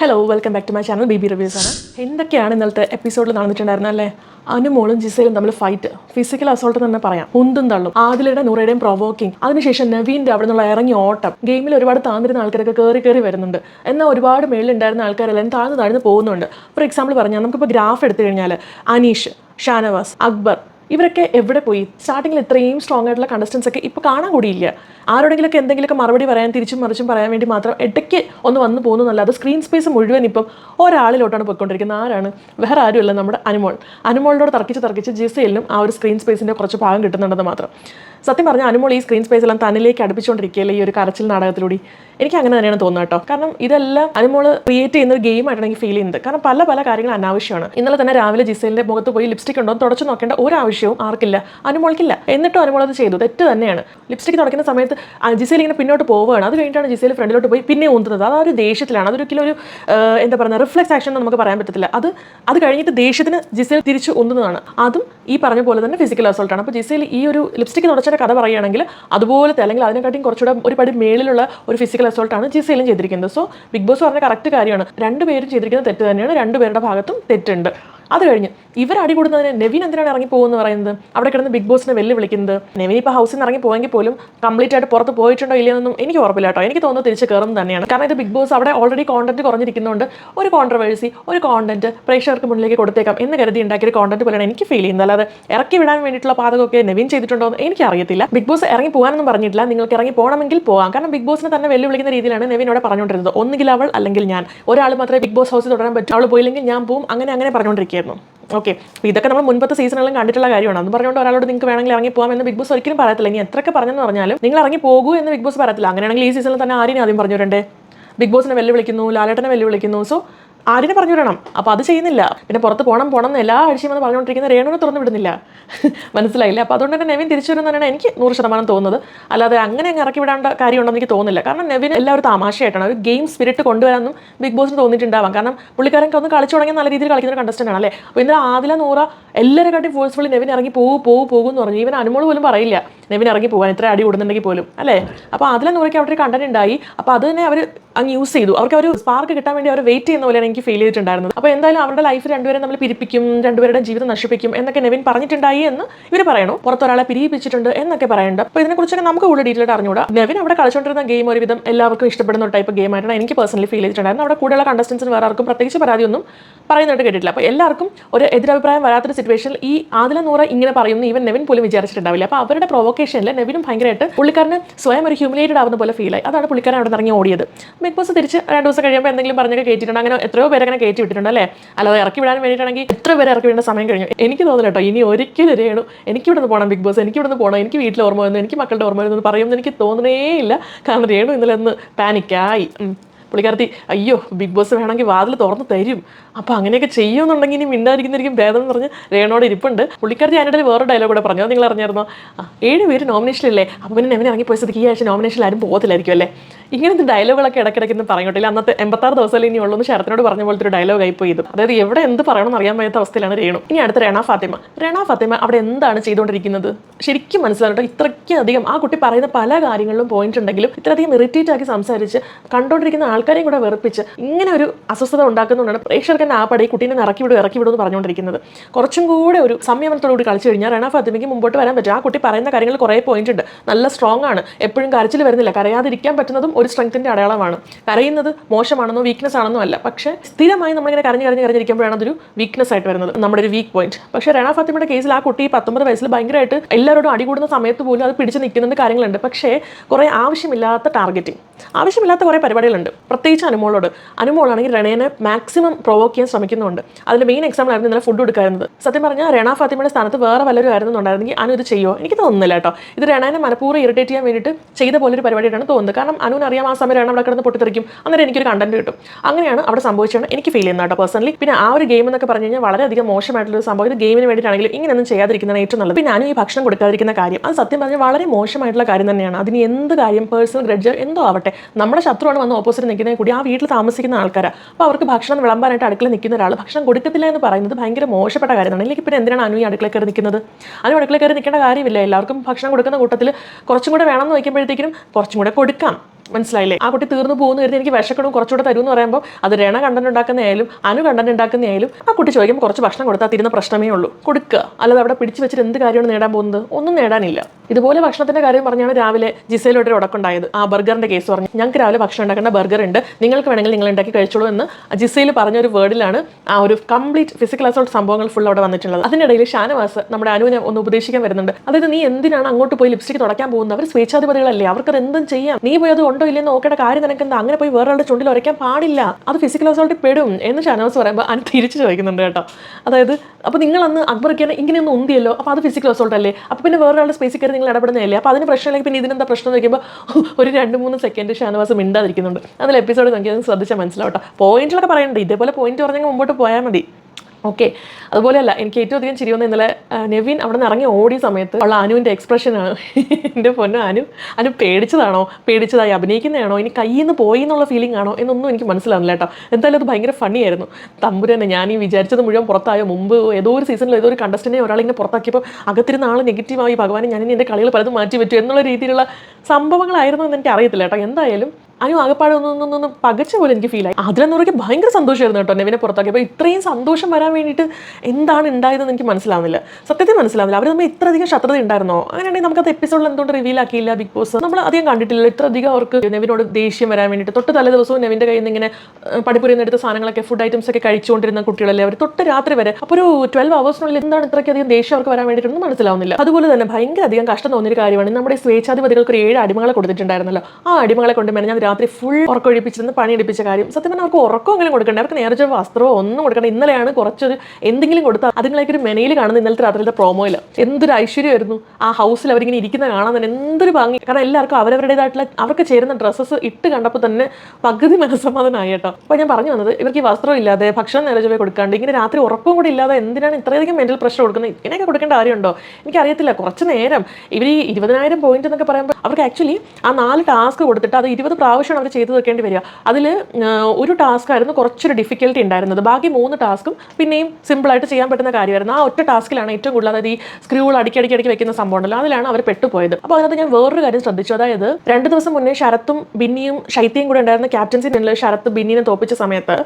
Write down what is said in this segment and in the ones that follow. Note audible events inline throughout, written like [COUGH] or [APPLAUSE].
Hello welcome back to my channel B B reviews ആണ്. എന്തൊക്കെയാണ് ഇന്നലത്തെ എപ്പിസോഡിൽ നടന്നിട്ടുണ്ടായിരുന്നത് അല്ലേ? അനുമോളും ജിസയിലും തമ്മിൽ ഫൈറ്റ് ഫിസിക്കൽ അസോൾട്ട് തന്നെ പറയാം. ഉന്തും തള്ളും. ആദിലയുടെ നൂറയുടെയും പ്രൊവോക്കിംഗ് അതിനുശേഷം നവീന്റെ അവിടെ നിന്നുള്ള ഇറങ്ങി ഓട്ടം. ഗെയിമിൽ ഒരുപാട് താന്നിരുന്ന ആൾക്കാരൊക്കെ കയറി കയറി വരുന്നുണ്ട്. എന്നാൽ ഒരുപാട് മേളിലുണ്ടായിരുന്ന ആൾക്കാരെല്ലാം താഴ്ന്ന് താഴ്ന്ന് പോകുന്നുണ്ട്. ഫോർ എക്സാമ്പിൾ പറഞ്ഞാൽ നമുക്കിപ്പോൾ ഗ്രാഫ് എടുത്തു കഴിഞ്ഞാൽ അനീഷ് ഷാനവാസ് അക്ബർ ഇവരൊക്കെ എവിടെ പോയി? സ്റ്റാർട്ടിങ്ങിൽ ഇത്രയും സ്ട്രോങ് ആയിട്ടുള്ള കണ്ടസ്റ്റൻസ് ഒക്കെ ഇപ്പോൾ കാണാൻ കൂടിയില്ല ആരോടെങ്കിലൊക്കെ എന്തെങ്കിലുമൊക്കെ മറുപടി പറയാൻ തിരിച്ചും മറിച്ചും പറയാൻ വേണ്ടി മാത്രം ഇടയ്ക്ക് ഒന്ന് വന്നു പോകുന്നതല്ലാതെ സ്ക്രീൻ സ്പേസ് മുഴുവൻ ഇപ്പം ഒരാളിലോട്ടാണ് പോയിക്കൊണ്ടിരിക്കുന്നത്. ആരാണ്? വേറെ ആരുമല്ല നമ്മുടെ അനുമോൾ. അനുമോളിനോട് തർക്കിച്ച് തർക്കിച്ച് ജിസയിലും ആ ഒരു സ്ക്രീൻ സ്പേസിന്റെ കുറച്ച് ഭാഗം കിട്ടുന്നുണ്ടെന്ന് മാത്രം. സത്യം പറഞ്ഞാൽ അനുമോൾ ഈ സ്ക്രീൻ സ്പേസ് എല്ലാം തന്നിലേക്ക് അടുപ്പിച്ചുകൊണ്ടിരിക്കുകയല്ലേ ഈ ഒരു കരച്ചിൽ നാടകത്തിലൂടെ? എനിക്ക് അങ്ങനെ തന്നെയാണ് തോന്നുന്നത് കേട്ടോ. കാരണം ഇതെല്ലാം അനുമോൾ ക്രിയേറ്റ് ചെയ്യുന്ന ഒരു ഗെയിം ആയിട്ടാണ് എനിക്ക് ഫീൽ ചെയ്യുന്നത്. കാരണം പല പല കാര്യങ്ങളും അനാവശ്യമാണ്. ഇന്നലെ തന്നെ രാവിലെ ജിസയിലിന്റെ മുഖത്ത് പോയി ലിപ്സ്റ്റിക് ഉണ്ടോ തുടച്ചു നോക്കേണ്ട ഒരു ആവശ്യവും ആർക്കില്ല. അനുമോൾക്കില്ല. എന്നിട്ടും അനുമോൾ അത് ചെയ്തു. തെറ്റ് തന്നെയാണ്. ലിപ്സ്റ്റിക് തുടക്കുന്ന സമയത്ത് ജിസയിൽ ഇങ്ങനെ പിന്നോട്ട് പോവുകയാണ്. അത് കഴിഞ്ഞിട്ടാണ് ജിസേൽ ഫ്രണ്ടിലോട്ട് പോയി പിന്നെ ഊന്നുന്നത് അത് ആ ഒരു ദേഷ്യത്തിലാണ്. അതൊരിക്കലും ഒരു എന്താ പറയുക റിഫ്ലക്സ് ആക്ഷൻ എന്ന് നമുക്ക് പറയാൻ പറ്റത്തില്ല. അത് അത് കഴിഞ്ഞിട്ട് ദേഷ്യത്തിന് ജിസേൽ തിരിച്ച് ഊന്നുന്നതാണ് അതും ഈ പറഞ്ഞ പോലെ തന്നെ ഫിസിക്കൽ അസോൾട്ടാണ് അപ്പോൾ ജിസേൽ ഈ ഒരു ലിപ്സ്റ്റിക് തുടച്ചൊരു കഥ പറയുകയാണെങ്കിൽ അതുപോലത്തെ അല്ലെങ്കിൽ അതിനെക്കാട്ടിയും കുറച്ചുകൂടെ ഒരു പടി മേളിലുള്ള ഒരു ഫിസിക്കൽ അസോൾട്ടാണ് ജിസയിലും ചെയ്തിരിക്കുന്നത്. സോ ബിഗ് ബോസ് പറഞ്ഞ കറക്റ്റ് കാര്യമാണ്. രണ്ടുപേരും ചെയ്തിരിക്കുന്നത് തെറ്റ് തന്നെയാണ്. രണ്ടുപേരുടെ ഭാഗത്തും തെറ്റുണ്ട്. അത് കഴിഞ്ഞ് ഇവർ അടി കൂടുന്നതിന് നെവിൻ എന്തിനാണ് ഇറങ്ങി പോകുമെന്ന് പറയുന്നത്? അവിടെ കിടന്ന് ബിഗ് ബോസിനെ വെല്ലു വിളിക്കുന്നത് നെവിൻ ഇപ്പോൾ ഹൗസിൽ നിന്ന് ഇറങ്ങി പോയെങ്കിൽ പോലും കംപ്ലീറ്റ് ആയിട്ട് പുറത്ത് പോയിട്ടുണ്ടോ ഇല്ലയെന്നൊന്നും എനിക്ക് ഉറപ്പില്ല കേട്ടോ. എനിക്ക് തോന്നുന്നു തിരിച്ച് കയറും തന്നെയാണ്. കാരണം ഇത് ബിഗ് ബോസ് അവിടെ ഓൾറെഡി കോണ്ടന്റ് കുറഞ്ഞിരിക്കുന്നതുകൊണ്ട് ഒരു കോൺട്രവേഴ്സി ഒരു കോണ്ടന്റ് പ്രേക്ഷകർക്ക് മുന്നിലേക്ക് കൊടുത്തേക്കാം എന്ന് കരുതി ഉണ്ടാക്കിയ കോണ്ടന്റ് പോലെയാണ് എനിക്ക് ഫീൽ ചെയ്യുന്നത്. അല്ലാതെ ഇറക്കി വിടാൻ വേണ്ടിയിട്ടുള്ള പാതകമൊക്കെ നെവിൻ ചെയ്തിട്ടുണ്ടോ എന്ന് എനിക്ക് അറിയത്തില്ല. ബിഗ് ബോസ് ഇറങ്ങി പോകാനൊന്നും പറഞ്ഞിട്ടില്ല. നിങ്ങൾക്ക് ഇറങ്ങി പോകണമെങ്കിൽ പോകാം. കാരണം ബിഗ് ബോസിനെ തന്നെ വെല്ലുവിളിക്കുന്ന രീതിയിലാണ് നെവിൻ അവിടെ പറഞ്ഞുകൊണ്ടിരുന്നത്. ഒന്നുകിൽ അവൾ അല്ലെങ്കിൽ ഞാൻ. ഒരാൾ മാത്രമേ ബിഗ് ബോസ് ഹൗസിൽ തുടരാൻ പറ്റൂ. അവൾ പോയില്ലെങ്കിൽ ഞാൻ പോവും. അങ്ങനെ അങ്ങനെ പറഞ്ഞുകൊണ്ടിരിക്കുകയായിരുന്നു. ഓക്കെ അപ്പോൾ ഇതൊക്കെ നമ്മൾ മുൻപത്തെ സീസണിലും കണ്ടിട്ടുള്ള കാര്യമാണ്. അന്ന് പറഞ്ഞുകൊണ്ട് ഒരാളോട് നിങ്ങൾക്ക് വേണമെങ്കിൽ ഇറങ്ങി പോകാം എന്ന് ബിഗ് ബോസ് ഒരിക്കലും പറയത്തില്ല. ഇനി എത്രയൊക്കെ പറഞ്ഞെന്ന് പറഞ്ഞാലും നിങ്ങൾ ഇറങ്ങി പോകൂ എന്ന് ബിഗ് ബോസ് പറയത്തില്ല. അങ്ങനെയാണെങ്കിൽ ഈ സീസണിൽ തന്നെ ആരെയും ആദ്യം പറഞ്ഞു വരണ്ടേ ബിഗ് ബോസിനെ വെല്ലുവിളിക്കുന്നു ലാലേട്ടനെ വെല്ലുവിളിക്കുന്നു. സോ ആരിനെ പറഞ്ഞു വിടണം. അപ്പോൾ അത് ചെയ്യുന്നില്ല. പിന്നെ പുറത്ത് പോകണം പോകണം എന്ന് എല്ലാ ആഴ്ചയും വന്ന് പറഞ്ഞുകൊണ്ടിരിക്കുന്ന രേണുവിനെ തുറന്നു വിടുന്നില്ല. [LAUGHS] മനസ്സിലായില്ല? അപ്പോൾ അതുകൊണ്ട് തന്നെ നെവിൻ തിരിച്ചു വരുമെന്ന് തന്നെയാണ് എനിക്ക് നൂറ് ശതമാനം തോന്നുന്നത്. അല്ലാതെ അങ്ങനെ അങ്ങ് ഇറക്കി വിടേണ്ട കാര്യമുണ്ടെന്ന് എനിക്ക് തോന്നുന്നില്ല. കാരണം നെവിൻ എല്ലാവരും തമാശയായിട്ടാണ്. ഒരു ഗെയിം സ്പിരിറ്റ് കൊണ്ടുവരാനും ബിഗ് ബോസിന് തോന്നിയിട്ടുണ്ടാവാം. കാരണം പുള്ളിക്കാരൻ ഒന്ന് കളിച്ചു തുടങ്ങിയ നല്ല രീതിയിൽ കളിക്കുന്ന ഒരു കണ്ടസ്റ്റന്റ് ആണ് അല്ലേ അപ്പോൾ ഇന്നലെ ആദില നൂറ എല്ലാവരും കാട്ടി ഫോഴ്സ്ഫുള്ളി നെവിൻ ഇറങ്ങി പോകും പോകും പോകും എന്ന് പറഞ്ഞു. ഇവൻ അനുമോൾ പോലും പറയില്ല. നെവിൻ ഇറങ്ങി പോകാൻ ഇത്ര അടി കൂടുന്നുണ്ടെങ്കിൽ പോലും. അല്ലേ? അപ്പോൾ അതിലെ നൂറയ്ക്ക് അവിടെ ഒരു കണ്ടന്റ് ഉണ്ടായി. അപ്പോൾ അത് തന്നെ അവർ അങ്ങ് യൂസ് ചെയ്തു. അവർക്ക് ഒരു സ്പാർക്ക് കിട്ടാൻ വേണ്ടി അവർ വെയിറ്റ് ചെയ്യുന്ന പോലെയാണ് എനിക്ക് ഫീൽ ചെയ്തിട്ടുണ്ടായിരുന്നത്. അപ്പോൾ എന്തായാലും അവരുടെ ലൈഫ് രണ്ടുപേരും നമ്മൾ പിരിപ്പിക്കും രണ്ടുപേരുടെ ജീവിതം നശിപ്പിക്കും എന്നൊക്കെ നെവിൻ പറഞ്ഞിട്ടുണ്ടായി എന്ന് ഇവർ പറയണു. പുറത്തൊരാളെ പിരിയിപ്പിച്ചിട്ടുണ്ട് എന്നൊക്കെ പറയുന്നുണ്ട്. അപ്പോൾ ഇതിനെക്കുറിച്ചൊക്കെ നമുക്ക് കൂടുതൽ ഡീറ്റെയിൽ അറിഞ്ഞുകൂടാ. നെവിൻ അവിടെ കളിച്ചുകൊണ്ടിരുന്ന ഗെയിം ഒരുവിധം എല്ലാവർക്കും ഇഷ്ടപ്പെടുന്ന ടൈപ്പ് ഗെയിം ആയിട്ടാണ് എനിക്ക് പേഴ്സണലി ഫീൽ ചെയ്തിട്ടുണ്ടായിരുന്നു അവിടെ കൂടെയുള്ള കണ്ടസ്റ്റൻസിന് വേറെ ആർക്കും പ്രത്യേകിച്ച് പരാതിയൊന്നും പറയുന്നതായിട്ട് കേട്ടിട്ടില്ല. അപ്പോൾ എല്ലാവർക്കും ഒരു എതിരഭിപ്രായം വരാത്തൊരു സിറ്റുവേഷനിൽ ഈ ആദില നൂറ ഇങ്ങനെ പറയുന്നു ഈവൻ നെവിൻ പോലും വിചാരിച്ചിട്ടുണ്ടാവില്ല. അപ്പോൾ അവരുടെ പ്രൊവക്കേഷനിൽ നെവിനും ഭയങ്കരമായിട്ട് പുള്ളിക്കാരന് സ്വയം ഒരു ഹ്യൂമിലേറ്റഡ് ആവുന്ന പോലെ ഫീലായി അതാണ് പുള്ളിക്കാരൻ അവിടെ ഇറങ്ങി ഓടിയത്. ബിഗ് ബോസ് തിരിച്ച് രണ്ട് ദിവസം കഴിയുമ്പോൾ എന്തെങ്കിലും പറഞ്ഞൊക്കെ കേട്ടിട്ടുണ്ട്? അങ്ങനെ എത്രയോ പേര് അങ്ങനെ കയറ്റി വിട്ടിട്ടുണ്ട് അല്ലേ? അല്ലാതെ ഇറക്കി വിടാൻ വേണ്ടിയിട്ടാണെങ്കിൽ എത്ര പേരെ ഇറക്കി വിടേണ്ട സമയം കഴിഞ്ഞു. എനിക്ക് തോന്നുന്നു കേട്ടോ ഇനി ഒരിക്കലും രേണു എനിക്ക് ഇവിടെ നിന്ന് പോകണം ബിഗ് ബോസ് എനിക്ക് ഇവിടെ നിന്ന് പോകണം എനിക്ക് വീട്ടിൽ ഓർമ്മ വരുന്നു എനിക്ക് മക്കളുടെ ഓർമ്മ വരുന്നു പറയുമെന്ന് എനിക്ക് തോന്നണേ ഇല്ല. കാരണം രേണു ഇന്നലെ ഒന്ന് പാനിക്കായി. പുള്ളിക്കാരത്തി അയ്യോ ബിഗ് ബോസ് വേണമെങ്കിൽ വാതിൽ തുറന്ന് തരും. അപ്പോൾ അങ്ങനെയൊക്കെ ചെയ്യുമെന്നുണ്ടെങ്കിൽ ഇനി മിണ്ടാതിരിക്കുന്നതായിരിക്കും ഭേദം എന്ന് പറഞ്ഞ് രേണോട് ഇരിപ്പുണ്ട്. പുള്ളിക്കാരത്തി അതിനിടയിൽ വേറെ ഡയലോഗ് കൂടെ പറഞ്ഞു. നിങ്ങൾ അറിഞ്ഞായിരുന്നോ? ഏഴ് പേര് നോമിനേഷനല്ലേ അപ്പോൾ പിന്നെ നെവിൻ ഇറങ്ങിപ്പോയ സ്ഥിതിക്ക് ഈ ആഴ്ച നോമിനേഷനിൽ ആരും പോകത്തില്ലായിരിക്കും അല്ലേ? ഇങ്ങനത്തെ ഡയലോഗുകളൊക്കെ ഇടയ്ക്കിടയ്ക്ക് ഇന്ന് പറഞ്ഞോട്ടില്ല. അന്നത്തെ എൺപത്താറ് ദിവസമല്ലേ ഇനി ഉള്ളൂ ശരത്തിനോട് പറഞ്ഞ പോലത്തെ ഒരു ഡയലോഗ് ആയി പോയി അതായത് എവിടെ എന്ത് പറയണമെന്ന് അറിയാൻ വയ്യാത്ത അവസ്ഥയിലാണ് രേണു. ഇനി അടുത്ത റേണ ഫാത്തിമ. റേണ ഫാത്തിമ അവിടെ എന്താണ് ചെയ്തുകൊണ്ടിരിക്കുന്നത്? ശരിക്കും മനസ്സിലാകട്ടോ ഇത്രയ്ക്കധികം ആ കുട്ടി പറയുന്ന പല കാര്യങ്ങളിലും പോയിന്റ് ഉണ്ടെങ്കിലും ഇത്രയധികം ഇറിറ്റേറ്റ് ആക്കി സംസാരിച്ച് കണ്ടുകൊണ്ടിരിക്കുന്ന ആൾക്കാരെയും കൂടെ വെറുപ്പിച്ച് ഇങ്ങനെ ഒരു അസ്വസ്ഥത ഉണ്ടാക്കുന്നതുകൊണ്ടാണ് പ്രേക്ഷകർക്ക് തന്നെ ആ പടി കുട്ടീനെ ഇറക്കി വിടും ഇറക്കി വിടും എന്ന് പറഞ്ഞുകൊണ്ടിരിക്കുന്നത്. കുറച്ചും കൂടെ ഒരു സംയമനത്തോടുകൂടി കളിച്ചു കഴിഞ്ഞാൽ റണ ഫാത്തിമയ്ക്ക് മുമ്പോട്ട് വരാൻ പറ്റും. ആ കുട്ടി പറയുന്ന കാര്യങ്ങൾ കുറേ പോയിന്റ് ഉണ്ട്. നല്ല സ്ട്രോങ് ആണ്. എപ്പോഴും കരച്ചിൽ വരുന്നില്ല. കരയാതിരിക്കാൻ പറ്റുന്നതും ഒരു സ്ട്രെങ്ത്തിന്റെ അടയാളമാണ്. കരയുന്നത് മോശമാണെന്നോ വീക്ക്നെസ് ആണെന്നോ അല്ല. പക്ഷേ സ്ഥിരമായി നമ്മളിങ്ങനെ കരഞ്ഞ് കരഞ്ഞ് കരഞ്ഞിരിക്കുമ്പോഴാണ് അതൊരു വീക്ക്നെസ് ആയിട്ട് വരുന്നത്. നമ്മുടെ ഒരു വീക്ക് പോയിന്റ് പക്ഷേ റണ ഫാത്തിമയുടെ കേസിൽ ആ കുട്ടി പത്തൊമ്പത് വയസ്സിൽ ഭയങ്കരമായിട്ട് എല്ലാവരോടും അടികൂടുന്ന സമയത്ത് പോലും അത് പിടിച്ച് നിൽക്കുന്നുണ്ട് കാര്യങ്ങളുണ്ട്. പക്ഷേ കുറേ ആവശ്യമില്ലാത്ത ടാർഗറ്റിംഗ് ആവശ്യമില്ലാത്ത കുറേ പരിപാടികളുണ്ട്. പ്രത്യേകിച്ച് അനുമോളോട്. അനുമോളാണെങ്കിൽ റെണേനെ മാക്സിമം പ്രൊവോക്ക് ചെയ്യാൻ ശ്രമിക്കുന്നുണ്ട്. അതിന്റെ മെയിൻ എക്സാമ്പിൾ ആയിരുന്നു ഇന്നലെ ഫുഡ് കൊടുക്കാറുന്നത് സത്യം പറഞ്ഞാൽ റെണ ഫാത്തിമയുടെ സ്ഥാനത്ത് വേറെ വല്ലവരും ആയിരുന്നുണ്ടായിരുന്നെങ്കിൽ അനു ഇത് ചെയ്യുമോ എനിക്ക് തോന്നുന്നില്ല കേട്ടോ. ഇത് റെണേനെ മനഃപൂർവം ഇറിറ്റേറ്റ് ചെയ്യാൻ വേണ്ടിയിട്ട് ചെയ്ത പോലെ ഒരു പരിപാടിയായിട്ടാണ് തോന്നുന്നത്. കാരണം അനുവിന് അറിയാം ആ സമയം റെണ അവിടെ കിടന്ന് പൊട്ടിത്തെറിക്കും. അന്നേരം എനിക്കൊരു കണ്ടന്റ് കിട്ടും. അങ്ങനെയാണ് അവിടെ സംഭവിച്ചത് എനിക്ക് ഫീൽ ചെയ്യുന്നത് കേട്ടോ പേഴ്സണലി പിന്നെ ആ ഒരു ഗെയിം എന്നൊക്കെ പറഞ്ഞു കഴിഞ്ഞാൽ വളരെയധികം മോശമായിട്ടുള്ള ഒരു സംഭവം. ഇത് ഗെയിമിന് വേണ്ടിയിട്ടാണെങ്കിലും ഇങ്ങനെയൊന്നും ചെയ്യാതിരിക്കുന്നതാണ് ഏറ്റവും നല്ലത്. പിന്നെ അനു ഈ ഭക്ഷണം കൊടുക്കാതിരിക്കുന്ന കാര്യം. അത് സത്യം പറഞ്ഞാൽ വളരെ മോശമായിട്ടുള്ള കാര്യം തന്നെയാണ്. അതിന് എന്ത് കാര്യം പേഴ്സണൽ ഗ്രഡ്ജ് എന്തോ ആവട്ടെ. നമ്മുടെ ശത്രുവാണ് വന്ന് ഓപ്പോസിറ്റ് നിൽക്കുന്നത് കൂടി ആ വീട്ടിൽ താമസിക്കുന്ന ആൾക്കാരാണ് അപ്പോൾ അവർക്ക് ഭക്ഷണം വിളമ്പാനായിട്ട് അടുക്കള നിൽക്കുന്ന ഒരാൾ ഭക്ഷണം കൊടുക്കത്തില്ല എന്ന് പറയുന്നത് ഭയങ്കര മോശപ്പെട്ട കാര്യമാണ്. അല്ലെങ്കിൽ പിന്നെ എന്തിനാണ് അനു ഈ അടുക്കള കയറി നിൽക്കുന്നത്? അനു അടുക്കള കയറി നിൽക്കേണ്ട കാര്യമില്ല. എല്ലാവർക്കും ഭക്ഷണം കൊടുക്കുന്ന കൂട്ടത്തിൽ കുറച്ചും കൂടെ വേണമെന്ന് വയ്ക്കുമ്പോഴത്തേക്കും കുറച്ചും കൂടെ കൊടുക്കാം. മനസ്സിലായില്ലേ? ആ കുട്ടി തീർന്നു പോകുന്ന കരുതി എനിക്ക് വിശക്കണം കുറച്ചുകൂടെ തരുമെന്ന് പറയുമ്പോൾ അത് രണ കണ്ടന്റ് ഉണ്ടാക്കുന്നതായാലും അനു കണ്ടന്റ് ഉണ്ടാക്കുന്നതായാലും ആ കുട്ടി ചോദിക്കുമ്പോൾ കുറച്ച് ഭക്ഷണം കൊടുത്താൽ തീരുന്ന പ്രശ്നമേ ഉള്ളൂ. കൊടുക്കുക. അല്ലാതെ അവിടെ പിടിച്ച് വെച്ചിട്ട് എന്ത് കാര്യമാണ് നേടാൻ പോകുന്നത്? ഒന്നും നേടാനില്ല. ഇതുപോലെ ഭക്ഷണത്തിന്റെ കാര്യം പറഞ്ഞാണ് രാവിലെ ജിസയിലോട്ട് ഉടക്കുണ്ടായത് ആ ബർഗറിന്റെ കേസ് പറഞ്ഞു. ഞങ്ങൾക്ക് രാവിലെ ഭക്ഷണം ഉണ്ടാക്കേണ്ട ബർഗർ ഉണ്ട്. നിങ്ങൾക്ക് വേണമെങ്കിൽ നിങ്ങൾ ഉണ്ടാക്കി കഴിച്ചോളൂ എന്ന് ജിസയിൽ പറഞ്ഞ ഒരു വേർഡിലാണ് ആ ഒരു കംപ്ലീറ്റ് ഫിസിക്കൽ അസോൾട്ട് സംഭവങ്ങൾ ഫുൾ അവിടെ വന്നിട്ടുള്ളത്. അതിനിടയിൽ ഷാനവാസ് നമ്മുടെ അനുവിനെ ഒന്ന് ഉപദേശിക്കാൻ വരുന്നുണ്ട്. അതായത് നീ എന്തിനാണ് അങ്ങോട്ട് പോയി ലിപ്സ്റ്റിക് തുടക്കാൻ പോകുന്നത്? അവർ സ്വേച്ഛാധിപതികളല്ലേ. അവർക്ക് എന്തും ചെയ്യാം. നീ പോയി അത് ഉണ്ടോ ഇല്ലെന്ന് നോക്കേണ്ട കാര്യം നിനക്ക് എന്താ അങ്ങനെ പോയി വേറൊരാളുടെ ചുണ്ടിൽ ഉരയ്ക്കാൻ പാടില്ല. അത് ഫിസിക്കൽ അസോൾട്ട് പെടും എന്ന് ഷാനവാസ് പറയുമ്പോൾ അനു തിരിച്ചു ചോദിക്കുന്നുണ്ട് കേട്ടോ. അതായത് അപ്പോൾ നിങ്ങൾ അന്ന് അക്ബർക്കാൻ ഇങ്ങനെയൊന്നും ഉന്തിയല്ലോ അപ്പോൾ അത് ഫിസിക്കൽ അസോൾട്ട് അല്ലേ? അപ്പോൾ പിന്നെ വേറൊരാളുടെ സ്പേസിൽ കയറി നിങ്ങൾ ഇടപെടുന്നതല്ലേ? അപ്പോൾ അതിന് പ്രശ്നമില്ലെങ്കിൽ പിന്നെ ഇതിനെന്താ പ്രശ്നം നോക്കുമ്പോൾ ഒരു രണ്ട് മൂന്ന് സെക്കൻഡ് ഷാനവാസ് മിണ്ടാതിരിക്കുന്നുണ്ട്. അതിൽ എപ്പിസോഡ് നോക്കിയാൽ അത് ശ്രദ്ധിച്ചാൽ മനസ്സിലാവട്ടോ പോയിന്റിലൊക്കെ പറയുന്നുണ്ട് ഇതേപോലെ പോയിന്റ് പറഞ്ഞെങ്കിൽ മുമ്പോട്ട് പോയാൽ മതി. ഓക്കെ അതുപോലെയല്ല എനിക്ക് ഏറ്റവും അധികം ചിരി വന്ന ഇന്നലെ നെവിൻ അവിടെ നിന്ന് ഇറങ്ങി ഓടിയ സമയത്ത് ഉള്ള അനുവിന്റെ എക്സ്പ്രഷനാണ് [LAUGHS] എന്റെ പൊന്നു അനു അനു പേടിച്ചതാണോ? പേടിച്ചതായി അഭിനയിക്കുന്നതാണോ? ഇനി കയ്യിൽ നിന്ന് പോയി എന്നുള്ള ഫീലിംഗ് ആണോ? എന്നൊന്നും എനിക്ക് മനസ്സിലാവുന്നില്ല കേട്ടോ. എന്തായാലും അത് ഭയങ്കര ഫണ്ണി ആയിരുന്നു. തമ്പുരനെ ഞാൻ ഈ വിചാരിച്ചത് മുഴുവൻ പുറത്തായോ? മുമ്പ് ഏതോ ഒരു സീസണിൽ ഏതോ ഒരു കണ്ടസ്റ്റനെ ഒരാളിങ്ങനെ പുറത്താക്കിയപ്പോൾ അകത്തിരുന്ന ആൾ നെഗറ്റീവായി ഭഗവാനെ ഞാൻ ഇനി എന്റെ കളികൾ പലതും മാറ്റി പറ്റും എന്നുള്ള രീതിയിലുള്ള സംഭവങ്ങളായിരുന്നു എന്ന് എനിക്ക് അറിയത്തില്ല കേട്ടോ. എന്തായാലും അനു ആകപ്പാടെ പകച്ച പോലെ എനിക്ക് ഫീൽ ആയി. അതിലെന്ന് ഭയങ്കര സന്തോഷമായിരുന്നു കേട്ടോ നെവിനെ പുറത്താക്കി അപ്പോൾ ഇത്രയും സന്തോഷം വരാൻ വേണ്ടിയിട്ട് എന്താണ് ഉണ്ടായതെന്ന് എനിക്ക് മനസ്സിലാവുന്നില്ല. സത്യത്തിൽ മനസ്സിലാവുന്നില്ല. അവർ നമ്മൾ ഇത്ര അധികം ശത്രുത ഉണ്ടായിരുന്നോ അങ്ങനെയാണെങ്കിൽ നമുക്ക് അത് എപ്പിസോഡിൽ എന്തുകൊണ്ട് റിവീൽ ആക്കിയില്ല ബിഗ് ബോസ് നമ്മൾ അധികം കണ്ടിട്ടില്ല ഇത്ര അധികം അവർക്ക് നെവിനോട് ദേഷ്യം വരാൻ വേണ്ടിയിട്ട്. തൊട്ട് തലേ ദിവസവും നെവിന്റെ കയ്യിൽ നിന്ന് ഇങ്ങനെ ഏഹ്, പണിപ്പുരിയിൽ നിന്ന് എടുത്ത സാധനങ്ങളൊക്കെ ഫുഡ് ഐറ്റംസ് ഒക്കെ കഴിച്ചുകൊണ്ടിരുന്ന കുട്ടികളല്ലേ അവർ തൊട്ട് രാത്രി വരെ. അപ്പോൾ ഒരു ട്വൽവ് അവേഴ്സിനുള്ളിൽ എന്താണ് ഇത്രയ്ക്കധികം ദേഷ്യം അവർക്ക് വരാൻ വേണ്ടിയിട്ടൊന്നും മനസ്സിലാവുന്നില്ല. അതുപോലെ തന്നെ ഭയങ്കര അധികം കഷ്ടം തോന്നിയൊരു കാര്യമാണ് നമ്മുടെ സ്വേച്ഛാധിപതികൾക്ക് ഒരു ഏഴ് അടിമകളെ കൊടുത്തിട്ടുണ്ടായിരുന്നല്ലോ. ആ അടിമകളെ കൊണ്ട് മെനഞ്ഞാൽ രാത്രി ഫുൾ ഉറക്കൊഴിപ്പിച്ചിരുന്ന് പണിയെടുപ്പിച്ച കാര്യം. സത്യം പറഞ്ഞാൽ അവർക്ക് ഉറക്കമെങ്കിലും കൊടുക്കണ്ടേ. അവർക്ക് നേരത്തെ വസ്ത്രമോ ഒന്നും കൊടുക്കണ്ട. ഇന്നലെയാണ് കുറച്ചൊരു എന്തെങ്കിലും കൊടുത്താൽ അതുങ്ങളേക്ക് ഒരു മെനയിൽ കാണുന്ന ഇന്നലത്തെ രാത്രിയിലെ പ്രോമോയിൽ എന്തൊരു ഐശ്വര്യമായിരുന്നു. ആ ഹൗസിൽ അവരിങ്ങനെ ഇരിക്കുന്ന കാണാൻ തന്നെ എന്തൊരു ഭംഗി. കാരണം എല്ലാവർക്കും അവരവരുടേതായിട്ടുള്ള അവർക്ക് ചേരുന്ന ഡ്രസ്സസ് ഇട്ട് കണ്ടപ്പോൾ തന്നെ പകുതി മനസ്സമാധാനമായി കേട്ടോ. അപ്പോൾ ഞാൻ പറഞ്ഞു വന്നത് ഇവർക്ക് ഈ വസ്ത്രം ഇല്ലാതെ ഭക്ഷണം നേരെ ചൊവ്വേ കൊടുക്കാണ്ട് ഇങ്ങനെ രാത്രി ഉറപ്പും കൂടി ഇല്ലാതെ എന്തിനാണ് ഇത്രയധികം മെന്റൽ പ്രഷർ കൊടുക്കുന്നത്? ഇങ്ങനെയൊക്കെ കൊടുക്കേണ്ട കാര്യമുണ്ടോ? എനിക്കറിയത്തില്ല. കുറച്ച് നേരം. ഇവർ ഈ ഇരുപതിനായിരം പോയിന്റ് എന്നൊക്കെ പറയുമ്പോൾ അവർക്ക് ആക്ച്വലി ആ നാല് ടാസ്ക് കൊടുത്തിട്ട് അത് ഇരുപത് പ്രാവശ്യമാണ് അവർ ചെയ്തു തീർക്കേണ്ടി വരിക. അതിൽ ഒരു ടാസ്ക് ആയിരുന്നു കുറച്ചൊരു ഡിഫിക്കൽട്ടി ഉണ്ടായിരുന്നത്. ബാക്കി മൂന്ന് ടാസ്കും പിന്നെയും സിമ്പിളായിട്ട് ചെയ്യാൻ പറ്റുന്ന കാര്യമായിരുന്നു. ആ ഒറ്റ ടാസ്കിലാണ് ഏറ്റവും കൂടുതൽ അതായത് ഈ സ്ക്രൂകൾ അടിക്കി വെക്കുന്ന സംഭവം ഉണ്ടല്ലോ. അതിലാണ് അവർ പെട്ടുപോയത്. അപ്പോൾ അതിനകത്ത് ഞാൻ വേറൊരു കാര്യം ശ്രദ്ധിച്ചു. അതായത് രണ്ട് ദിവസം മുന്നേ ശരത്തും ബിന്നിയും ശൈത്യയും കൂടെ ഉണ്ടായിരുന്ന ക്യാപ്റ്റൻസി ശരത്ത് ബിന്നിനെ തോപ്പിച്ച സമയത്ത്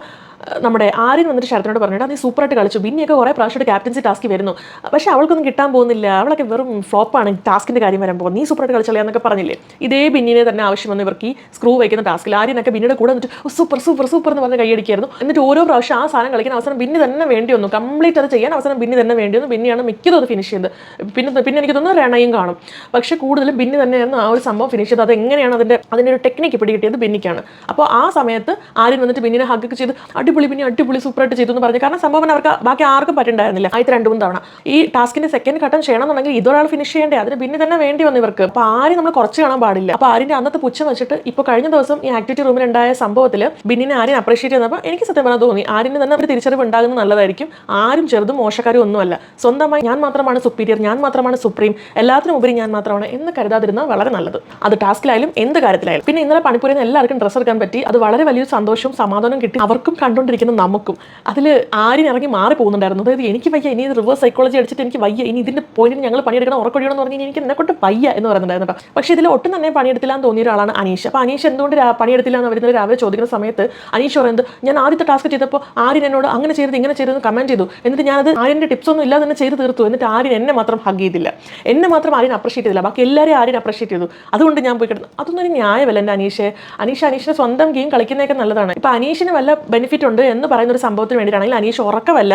നമ്മുടെ ആര്യൻ വന്നിട്ട് ശരത്തിനോട് പറഞ്ഞിട്ട് നീ സൂപ്പറായിട്ട് കളിച്ചു. ബിന്നിയൊക്കെ കുറേ പ്രാവശ്യമായിട്ട് ക്യാപ്റ്റൻസി ടാസ്ക് വരുന്നു. പക്ഷേ അവൾക്കൊന്നും കിട്ടാൻ പോകുന്നില്ല. അവളൊക്കെ വെറും ഫ്ലോപ്പാണ് ടാസ്കിന്റെ കാര്യം വരാൻ വരുമ്പോൾ നീ സൂപ്പറായിട്ട് കളിച്ചല്ലേ എന്നൊക്കെ പറഞ്ഞില്ലേ? ഇതേ ബിന്നിനെ തന്നെ ആവശ്യം വന്നു. ഇവർക്ക് ഈ സ്ക്രൂ വയ്ക്കുന്ന ടാസ്കിൽ ആര്യനൊക്കെ ബിന്നിയുടെ കൂടെ വന്നിട്ട് സൂപ്പർ സൂപ്പർ സൂപ്പർ എന്ന് പറഞ്ഞ് കൈയടിക്കായിരുന്നു എന്നിട്ട് ഓരോ പ്രാവശ്യം ആ സാധനം കളിക്കാൻ അവസരം ബിന്നി തന്നെ വേണ്ടി വന്നു. കംപ്ലീറ്റ് അത് ചെയ്യാൻ അവസരം ബിന്നി തന്നെ വേണ്ടി വന്നു. ബിന്നിയാണ് മിക്കതും അത് ഫിനിഷ് ചെയ്തത്. പിന്നെ പിന്നെ എനിക്ക് തോന്നുന്നു രണയും കാണും. പക്ഷേ കൂടുതലും ബിന്നി തന്നെയായിരുന്നു ആ ഒരു സംഭവം ഫിനിഷ് ചെയ്തത്. അത് എങ്ങനെയാണ് അതിന്റെ അതിന്റെ ഒരു ടെക്നിക്ക് പിടികിട്ടിയത് ബിന്നിക്കാണ്. അപ്പോൾ ആ സമയത്ത് ആര്യൻ വന്നിട്ട് ബിന്നിനെ ഹഗ്ഗൊക്കെ ചെയ്ത് അടിപൊളി പിന്നെ അടിപൊളി സൂപ്പറായിട്ട് ചെയ്തു എന്ന് പറഞ്ഞു. കാരണം സംഭവം അവർക്ക് ബാക്കി ആർക്കും പറ്റുണ്ടായിരുന്നില്ല. ആദ്യത്തെ രണ്ടു മൂന്ന് തവണ. ഈ ടാസ്കിന്റെ സെക്കൻഡ് ഘട്ടം ചെയ്യണം എന്നുണ്ടെങ്കിൽ ഇതൊരാൾ ഫിനിഷ് ചെയ്യേണ്ടേ? അതിന് പിന്നെ തന്നെ വേണ്ടി വന്നു ഇവർക്ക്. അപ്പോൾ ആരും നമ്മൾ കുറച്ച് കാണാൻ പാടില്ല. അപ്പോൾ ആരിന്റെ അന്നത്തെ പുച്ഛം വെച്ചിട്ട് ഇപ്പോൾ കഴിഞ്ഞ ദിവസം ഈ ആക്ടിവിറ്റി റൂമിൽ ഉണ്ടായ സംഭവത്തിൽ ബിന്നിനെ ആരും അപ്രീഷിയേറ്റ് ചെയ്തപ്പോൾ എനിക്ക് സത്യം പറഞ്ഞാൽ തോന്നി. ആരിന് തന്നെ ഒരു തിരിച്ചറിവ് ഉണ്ടാകുന്ന നല്ലതായിരിക്കും. ആരും ചെറുതും മോശക്കാരും ഒന്നുമല്ല. സ്വന്തമായി ഞാൻ മാത്രമാണ് സുപ്പീരിയർ ഞാൻ മാത്രമാണ് സുപ്രീം എല്ലാത്തിനും ഉപരി ഞാൻ മാത്രമാണ് എന്ന് കരുതാതിരുന്നാൽ വളരെ നല്ലത്. അത് ടാസ്കിലായാലും എന്ത് കാര്യത്തിലായാലും. പിന്നെ ഇന്നലെ പണിപ്പുരയിൽ നിന്ന് എല്ലാവർക്കും ഡ്രസ്സ് എടുക്കാൻ പറ്റി. അത് വളരെ വലിയ സന്തോഷവും സമാധാനവും കിട്ടി. അവർക്കും കണ്ടുകൊണ്ടിരിക്കുന്ന നമുക്കും. അതിൽ ആരും ഇറങ്ങി മാറി പോകുന്നുണ്ടായിരുന്നു അതായത് എനിക്ക് വയ്യ ഇനി റിവേഴ്സ് സൈക്കോളജി അടിച്ചിട്ട് എനിക്ക് വയ്യ ഇനി ഇതിന്റെ പോയിന്റിന് ഞങ്ങൾ പണിയെടുക്കണം ഉറക്കൊഴിയണം എന്ന് പറഞ്ഞാൽ എനിക്ക് എന്നെക്കൊണ്ട് വയ്യ എന്ന് പറയുന്നുണ്ടായിരുന്നു കേട്ടോ. പക്ഷേ ഇതിൽ ഒട്ടും തന്നെ പണിയെടുത്തില്ല എന്ന് തോന്നിയ ഒരാളാണ് അനീഷ്. അപ്പോൾ അനീഷ് എന്തുകൊണ്ട് പണിയെടുത്തില്ല എന്ന് വരുന്നത് രാവിലെ ചോദിക്കുന്ന സമയത്ത് അനീഷ് പറയുന്നത് ഞാൻ ആദ്യത്തെ ടാസ്ക് ചെയ്തപ്പോൾ ആര്യൻ എന്നോട് അങ്ങനെ ചെയ്തത് ഇങ്ങനെ ചെയ്തതെന്ന് കമന്റ് ചെയ്തു. എന്നിട്ട് ഞാനത് ആര്യന്റെ ടിപ്സ് ഒന്നും ഇല്ലാതെ തന്നെ ചെയ്ത് തീർത്തു. എന്നിട്ട് ആര്യൻ എന്നെ മാത്രം ഹഗ് ചെയ്തില്ല. എന്നെ മാത്രം ആര്യൻ അപ്രീഷിയേറ്റ് ചെയ്തില്ല. ബാക്കി എല്ലാവരെയും ആര്യൻ അപ്രീഷിയേറ്റ് ചെയ്തു. അതുകൊണ്ട് ഞാൻ പോയി കിടന്നു. അതൊന്നും ഒരു ന്യായമല്ല എന്റെ അനീഷ്. അനീഷ് അനീഷിന്റെ സ്വന്തം ഗെയിം കളിക്കുന്നതൊക്കെ നല്ലതാണ്. ഇപ്പോൾ അനീഷിന് വല്ല ബെനിഫിറ്റ് ഉണ്ട് എന്ന് പറയുന്ന ഒരു സംഭവത്തിന് വേണ്ടിയിട്ടാണെങ്കിൽ അനീഷ് ഉറക്കമല്ല.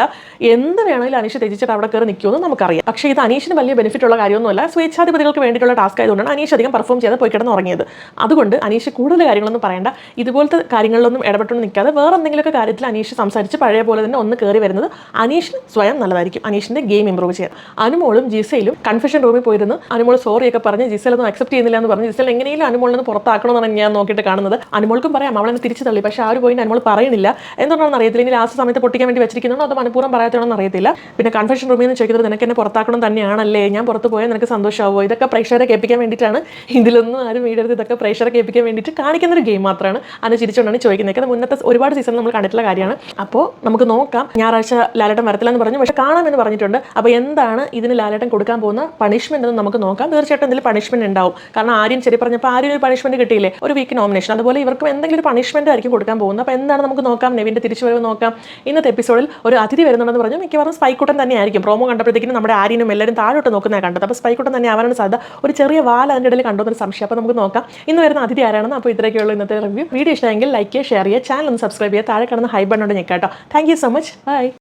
എന്ത് വേണമെങ്കിലും അനീഷ് ത്യജിച്ചിട്ട് അവിടെ കയറി നിൽക്കുമെന്ന് നമുക്കറിയാം. പക്ഷേ ഇത് അനീഷിന് വലിയ ബെനിഫിറ്റ് ഉള്ള കാര്യമൊന്നുമല്ല. സ്വേച്ഛാധിപതികൾക്ക് വേണ്ടിയിട്ടുള്ള ടാസ്ക് ആയതുകൊണ്ടാണ് അനീഷ് അധികം പെർഫോം ചെയ്ത് പോയി കിടന്ന് ഉറങ്ങിയത്. അതുകൊണ്ട് അനീഷ് കൂടുതൽ കാര്യങ്ങളൊന്നും പറയേണ്ട. ഇതുപോലത്തെ കാര്യങ്ങളിലൊന്നും ഇടപെട്ടു നിൽക്കാതെ വേറെ എന്തെങ്കിലുമൊക്കെ കാര്യത്തിൽ അനീഷ് സംസാരിച്ച് പഴയ പോലെ തന്നെ ഒന്ന് കയറി വരുന്നത് അനീഷ് സ്വയം നല്ലതായിരിക്കും. അനീഷിന്റെ ഗെയിം ഇമ്പ്രൂവ് ചെയ്യാൻ. അനുമോളും ജിസയിലും കൺഫ്യൂഷൻ റൂമിൽ പോയിരുന്നു. അനുമോൾ സോറി ഒക്കെ പറഞ്ഞ് ജിസൽ ഒന്നും അക്സെപ്റ്റ് ചെയ്യുന്നില്ല എന്ന് പറഞ്ഞ് ജിസൽ എങ്ങനെയും അനുമോളിൽ നിന്ന് പുറത്താക്കണമെന്നാണ് ഞാൻ നോക്കിയിട്ട് കാണുന്നത്. അനുമോൾക്കും പറയാം അവളെന്നെ തിരിച്ചു തള്ളി. പക്ഷേ ആ ഒരു പോയിന്റ് അനുമോൾ പറയണില്ല എന്തുകൊണ്ടാണെന്ന് അറിയത്തില്ല. ഇനി ലാസ്റ്റ് സമയത്ത് പൊട്ടിക്കാൻ വേണ്ടി വെച്ചിരിക്കുന്നുണ്ടോ? അത് മനഃപൂർവം പറയാത്തതാണെന്ന് അറിയത്തില്ല. പിന്നെ കൺഫെഷൻ റൂമിൽ നിന്ന് ചോദിക്കുന്നത് നിനക്ക് എന്നെ പുറത്താക്കണം തന്നെയാണല്ലേ? ഞാൻ പുറത്ത് പോയാൽ നിനക്ക് സന്തോഷമാവോ ഇതൊക്കെ പ്രേക്ഷകരെ കേൾപ്പിക്കാൻ വേണ്ടിയിട്ടാണ്. ഇതിലൊന്നും ആരും വീടരുത് ഇതൊക്കെ പ്രേക്ഷകരെ കേൾപ്പിക്കാൻ വേണ്ടിയിട്ട് കാണിക്കുന്ന ഒരു ഗെയിം മാത്രമാണ് അത് ചിരിച്ചുകൊണ്ടാണ് ചോദിക്കുന്നത്. കാരണം മുന്നത്തെ ഒരുപാട് സീസൺ നമ്മൾ കണ്ടിട്ടുള്ള കാര്യമാണ്. അപ്പോൾ നമുക്ക് നോക്കാം. ഞായറാഴ്ച ലാലേട്ടൻ വരത്തില്ല എന്ന് പറഞ്ഞു. പക്ഷേ കാണാമെന്ന് പറഞ്ഞിട്ടുണ്ട്. അപ്പോൾ എന്താണ് ഇതിന് ലാലേട്ടൻ കൊടുക്കാൻ പോകുന്ന പണിഷ്മെന്റ് എന്ന് നമുക്ക് നോക്കാം. തീർച്ചയായിട്ടും എന്തെങ്കിലും പണിഷ്മെന്റ് ഉണ്ടാവും. കാരണം ആര്യൻ ശരി പറഞ്ഞപ്പോൾ ആരും ഒരു പണിഷ്മെന്റ് കിട്ടിയില്ലേ? ഒരു വീക്ക് നോമിനേഷൻ അതുപോലെ ഇവർക്കും എന്തെങ്കിലും ഒരു പണിഷ്മെന്റ് ആയിരിക്കും കൊടുക്കാൻ പോകുന്നത്. അപ്പോൾ എന്താണ് നമുക്ക് നോക്കാം നെവിന്റെ തിരിച്ചുവരവ് നോക്കാം. ഇന്നത്തെ എപ്പിസോഡിൽ ഒരു അതിഥി വരുന്നുണ്ടെന്ന് പറഞ്ഞു. മിക്കവാറും സ്പൈക്കുട്ടൻ തന്നെയായിരിക്കും. പ്രോമോ കണ്ടപ്പോഴത്തേക്കും നമ്മുടെ ആര്യനും എല്ലാവരും താഴോട്ട് നോക്കുന്നത് കണ്ടത്. അപ്പോൾ സ്പൈക്കുട്ടൻ തന്നെ ആവാനാണ് സാധ്യത. ഒരു ചെറിയ വാൽ അതിന്റെ ഇടയിൽ കണ്ടുവന്നൊരു സംശയം. അപ്പോൾ നമുക്ക് നോക്കാം. ഇന്ന് വരുന്ന അതിഥി ആരാണെന്ന് അപ്പോൾ ഇത്രയൊക്കെയുള്ള ഇന്നത്തെ റിവ്യൂ വീഡിയോ ഇഷ്ടമെങ്കിൽ ലൈക്ക് ചെയ്യുക ഷെയർ ചെയ്യുക. ചാനൽ ഒന്ന് സബ്സ്ക്രൈബ് ചെയ്യുക. താഴെ കാണുന്ന ഹൈ ബണ്ണോട് ഞെക്കാട്ടോ. Thank you so much bye